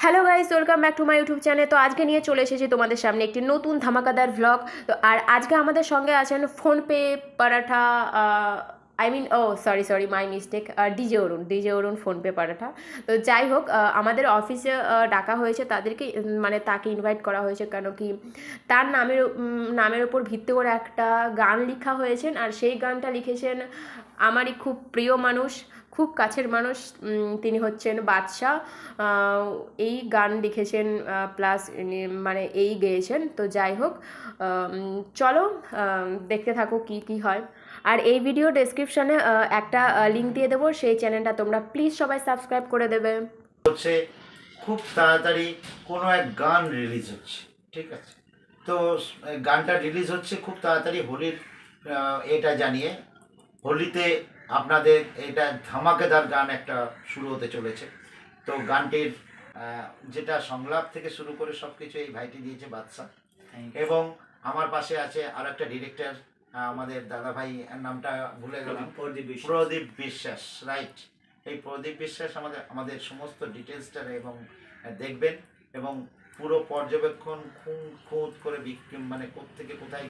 Hello guys welcome back to my YouTube channel তো আজকে নিয়ে চলে এসেছি তোমাদের সামনে একটি নতুন ধামাকাদার ভ্লগ তো আর আজকে আমাদের সঙ্গে আছেন PhonePe paratha I mean oh sorry sorry my mistake DJ Arun DJ Arun PhonePe paratha তো যাই হোক আমাদের অফিসে ডাকা হয়েছে তাদেরকে মানে তাকে ইনভাইট করা হয়েছে কেন কি, তার নামের নামের ওপর ভিত্তি করে একটা গান লেখা হয়েছেন আর সেই গানটা লিখেছেন আমারই খুব প্রিয় মানুষ, খুব কাছের মানুষ তিনি হচ্ছেন বাদশাহ। এই গান লিখেছেন প্লাস মানে এই গেয়েছেন। তো যাই হোক চলো দেখতে থাকো কি কি হয়। আর এই ভিডিও ডেসক্রিপশনে একটা লিঙ্ক দিয়ে দেবো। সেই চ্যানেলটা তোমরা প্লিজ সবাই সাবস্ক্রাইব করে দেবে। হচ্ছে খুব তাড়াতাড়ি কোনো এক গান রিলিজ হচ্ছে ঠিক আছে? তো গানটা রিলিজ হচ্ছে খুব তাড়াতাড়ি হোলির এটা জানিয়ে। হোলিতে আপনাদের এটা ধামাকেদার গান একটা শুরু হতে চলেছে। তো গানটির যেটা সংলাপ থেকে শুরু করে সব কিছু এই ভাইটি দিয়েছে বাদশা এবং আমার পাশে আছে আর একটা ডিরেক্টর আমাদের দাদা ভাই নামটা ভুলে গেলাম। প্রদীপ বিশ্বাস। রাইট এই প্রদীপ বিশ্বাস আমাদের আমাদের সমস্ত ডিটেলসটা এবং দেখবেন এবং পুরো পর্যবেক্ষণ খুন খুঁত করে বিক্রি মানে থেকে কোথায়